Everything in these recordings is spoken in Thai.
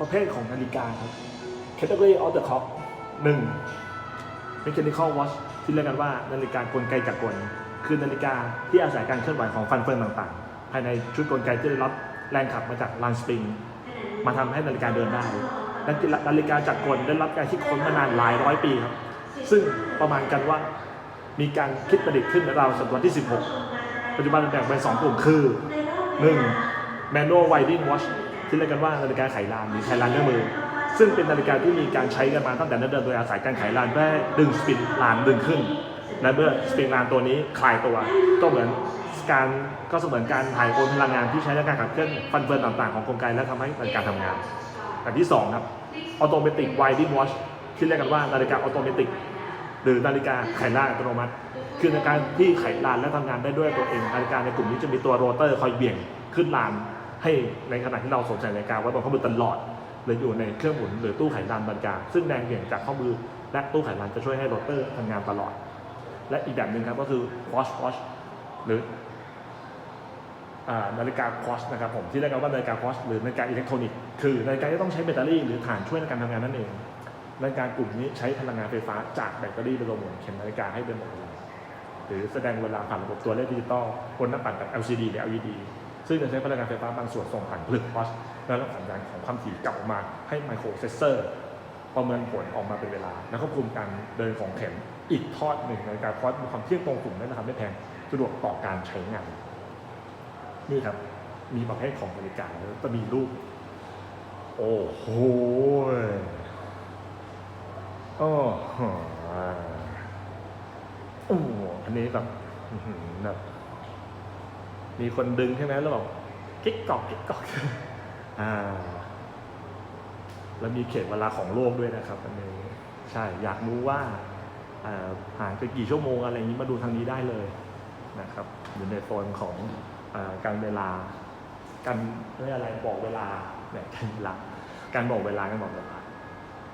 ประเภทของนาฬิกาครับ category of the clock หนึ่ง mechanical watch ที่เรียกกันว่านาฬิกากลไกจักรกล คือนาฬิกาที่อาศัยการเคลื่อนไหวของฟันเฟืองต่างๆ ภายในชุดกลไกที่ได้รับแรงขับมาจากลานสปริง มาทำให้นาฬิกาเดินได้ นาฬิกาจักรกลได้รับการคิดค้นมานานหลายร้อยปีครับ ซึ่งประมาณกันว่ามีการคิดประดิษฐ์ขึ้นราวศตวรรษที่ 16 ปัจจุบันแบ่งเป็นสองกลุ่มคือ 1. manual winding watch ที่เรียกกันว่านาฬิกาไขลานหรือไขลานด้วยมือ ซึ่งเป็นนาฬิกาที่มีการใช้กันมาตั้งแต่เดิมโดยอาศัยการไขลานเพื่อดึงสปริงลานดึงขึ้นและเมื่อสปริงลานตัวนี้คลายตัวก็เหมือนการก็เสมือนการถ่ายโอนพลังงานที่ใช้ในการขับเคลื่อนฟันเฟืองต่างๆของกลไกและทำให้นาฬิการทำงานแบบที่สองครับ automatic winding watch ที่เรียกกันว่านาฬิกา automatic หรือนาฬิกาไขลานอัตโนมัติ คือในการที่ไขลานและทำงานได้ด้วยตัวเองนาฬิกาในกลุ่มนี้จะมีตัวโรเตอร์คอยเบี่ยงขึ้นลาน ให้ในขณะที่เราสวมใส่นาฬิกาไว้บนข้อมือตลอดหรืออยู่ในเครื่องหมุนหรือตู้ไขลานนาฬิการซึ่งแรงเบี่ยงจากข้อมือและตู้ไขลานจะช่วยให้โรเตอร์ทำงานตลอด และอีกแบบหนึ่งครับก็คือ watch watch หรือนาฬิกาคอสนะครับผมที่เรียกกันว่านาฬิกาคอสหรือนาฬิกาอิเล็กทรอนิกส์คือนาฬิกาที่ต้องใช้แบตเตอรี่หรือถ่านช่วยในการทำงานนั่นเองนาฬิกากลุ่มนี้ใช้พลังงานไฟฟ้าจากแบตเตอรี่เป็นตัวหมุนเข็มนาฬิกาให้เดินหมดเวลาหรือแสดงเวลาผ่านระบบตัวเลขดิจิตอลบนหน้าปัดแบบ LCD หรือ LED ซึ่งจะใช้พลังงานไฟฟ้าบางส่วนส่งผ่านผลึกวอชและรับสัญญาณของความถี่กลับออกมาให้ไมโครเซสเซอร์ประเมินผลออกมาเป็นเวลา และควบคุมการเดินของเข็มอีกทอดหนึ่งในการคอสมีความเที่ยงตรงกลุ่มและราคาไม่แพงสะดวกต่อการใช้งาน นี่ครับ มีประเภทของบริการแล้วจะมีรูป โอ้โหโอ้โหโอ้โหอันนี้แบบแบบ มีคนดึงใช่ไหมแล้วแบบกิ๊กกอกกิ๊กกอกอ่า แล้วมีเขตเวลาของโลกด้วยนะครับอันนี้ใช่อยากรู้ว่าอ่าห่างไปกี่ชั่วโมงอะไรอย่างนี้มาดูทางนี้ได้เลยนะครับ อยู่ในโซนของอาการเวลา การเรียกอะไรบอกเวลาเนี่ยการเวลาการบอกเวลาการบอกเวลา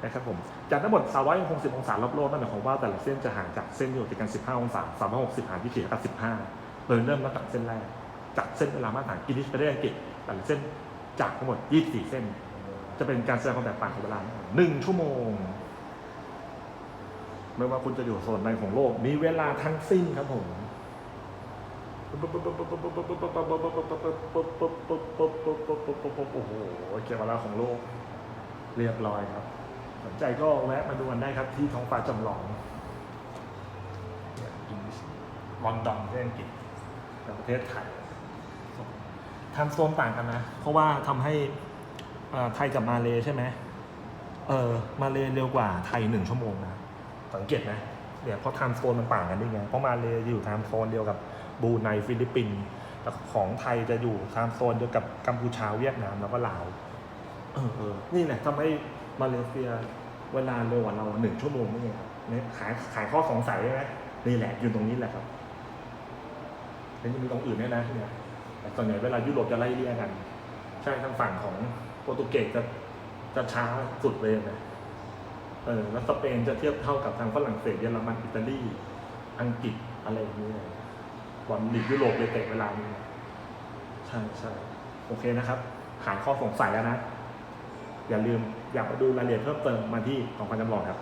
นะครับผมจากทั้งหมด360องศารอบโลกนั่นหมายความว่าแต่ละเส้นจะห่างจากเส้นที่อยู่ติดกัน 15 องศา360ห่างที่เขียนกับ 15เลยเริ่มนับจากเส้นแรก จากเส้นเวลามาตรฐานกินิชไปได้อังกฤษแต่ละเส้นจากทั้งหมด 24 เส้น จะเป็นการแสดงความแตกต่างของเวลาหนึ่งชั่วโมง ไม่ว่าคุณจะอยู่โซนไหนของโลก มีเวลาทั้งสิ้นครับผมโอ้โหเก็บเวลาของโลก เรียบร้อยครับ สนใจก็แวะมาดูกันได้ครับ ที่ท้องฟ้าจำลองลอนดอนที่อังกฤษประเทศไทย ทำโซนต่างกันนะ เพราะว่าทำให้ไทยกับมาเลใช่ไหมเออมาเลเร็วกว่าไทยหนึ่งชั่วโมงนะสังเกตไหมเนี่ยเพราะไทม์โซนมันต่างกันด้วยไงเพราะมาเลอยู่ไทม์โซนเดียวกับบรูไนฟิลิปปินส์แต่ของไทยจะอยู่ไทม์โซนเดียวกับกัมพูชาเวียดนามแล้วก็ลาวเออเออนี่แหละทำให้มาเลเซียเวลาเร็วกว่าเราหนึ่งชั่วโมงนี่ไงครับเนี่ขายขายข้อสงสัยใช่ไหมนี่แหละอยู่ตรงนี้แหละครับแล้วยังมีตรงอื่นด้วยนะเนี่ย ส่วนใหญ่เวลายุโรปจะไล่เลี่ยกัน ใช่ทางฝั่งของโปรตุเกสจะจะช้าสุดเลยนะเออแล้วสเปนจะเทียบเท่ากับทางฝรั่งเศสเยอรมันอิตาลีอังกฤษอะไรอย่างนี้เลยบอลลีกยุโรปเลยเตะเวลานี้ใช่ใช่โอเคนะครับหายข้อสงสัยแล้วนะ อย่าลืมอยากมาดูรายละเอียดเพิ่มเติมมาที่ของพันจำลองครับ